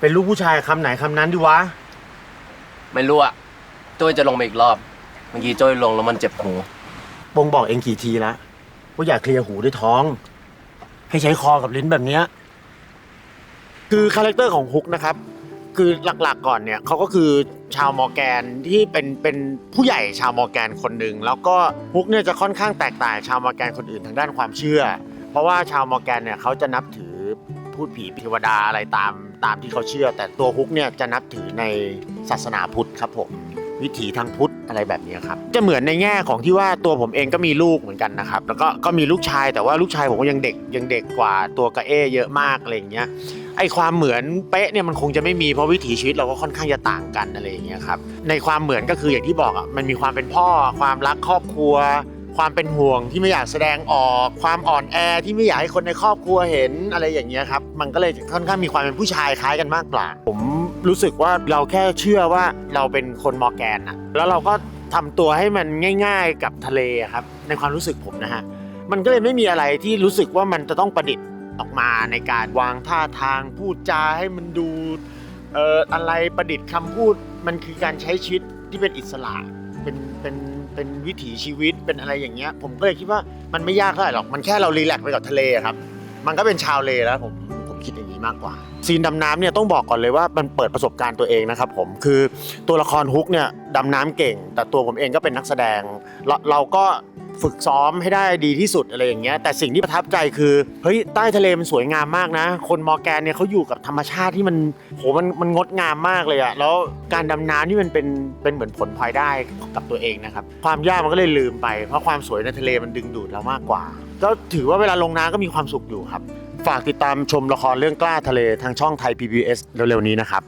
เป็นลูกผู้ชายคำไหนคำนั้นดิวะ ไม่รู้อะโจ้ยจะลงมาอีกรอบ เมื่อกี้โจ้ยลงแล้วมันเจ็บหู ปงบอกเองกี่ทีแล้วว่าอย่าเคลียร์หูด้วยท้อง ให้ใช้คอกับลิ้นแบบเนี้ยคือคาแรคเตอร์ของฮุกนะครับ คือหลักๆก่อนเนี่ยเขาก็คือชาวมอร์แกนที่เป็นเป็นผู้ใหญ่ชาวมอร์แกนคนหนึ่งแล้วก็ฮุกเนี่ยจะค่อนข้างแตกต่างชาวมอร์แกนคนอื่นทางด้านความเชื่อ เพราะว่าชาวมอร์แกนเนี่ยเขาจะนับถือพูดผีเทวดาอะไรตาม ตามที่เขาเชื่อ แต่ตัวฮุกเนี่ยจะนับถือในศาสนาพุทธครับผมวิถีทางพุทธอะไรแบบนี้ครับจะเหมือนในแง่ของที่ว่าตัวผมเองก็มีลูกเหมือนกันนะครับแล้วก็ก็มีลูกชายแต่ว่าลูกชายผมก็ยังเด็กยังเด็กกว่าตัวกระเอเยอะมากอะไรอย่างเงี้ยไอความเหมือนเป๊ะเนี่ยมันคงจะไม่มีเพราะวิถีชีวิตเราก็ค่อนข้างจะต่างกันอะไรอย่างเงี้ยครับในความเหมือนก็คืออย่างที่บอกอะมันมีความเป็นพ่อความรักครอบครัว ความเป็นห่วงที่ไม่อยากแสดงออก ความอ่อนแอที่ไม่อยากให้คนในครอบครัวเห็นอะไรอย่างเงี้ยครับ มันก็เลยค่อนข้างมีความเป็นผู้ชายคล้ายกันมากกว่า ผมรู้สึกว่าเราแค่เชื่อว่าเราเป็นคนมอร์แกนอะแล้วเราก็ทำตัวให้มันง่าย ๆ กับทะเลครับ ในความรู้สึกผมนะฮะ มันก็เลยไม่มีอะไรที่รู้สึกว่ามันจะต้องประดิษฐ์ออกมาในการวางท่าทางพูดจาให้มันดูเอ่ออะไรประดิษฐ์คำพูด มันคือการใช้ชีวิตที่เป็นอิสระ เป็นเป็นเป็นวิถีชีวิตเป็นอะไรอย่างเงี้ย ผมก็เลยคิดว่ามันไม่ยากเท่าไหร่หรอกมันแค่เรารีแลกซ์ไปกับทะเลอะครับ มันก็เป็นชาวเลแล้วผมผมคิดอย่างนี้มากกว่า ซีนดำน้ำเนี่ยต้องบอกก่อนเลยว่ามันเปิดประสบการณ์ตัวเองนะครับผมคือตัวละครฮุกเนี่ยดำน้ำเก่ง แต่ตัวผมเองก็เป็นนักแสดงเราเราก็ ฝึกซ้อมให้ได้ดีที่สุดอะไรอย่างเงี้ยแต่สิ่งที่ประทับใจคือเฮ้ยใต้ทะเลมันสวยงามมากนะ คนมอร์แกนเนี่ยเขาอยู่กับธรรมชาติที่มันโหมันมันงดงามมากเลยอะแล้วการดำน้ำนี่มันเป็นเป็นเหมือนผลพลอยได้กับตัวเองนะครับความยากมันก็เลยลืมไปเพราะความสวยในทะเลมันดึงดูดเรามากกว่าก็ถือว่าเวลาลงน้ำก็มีความสุขอยู่ครับ ฝากติดตามชมละครเรื่องกล้าทะเลทางช่องไทย PBS เร็วๆนี้นะครับ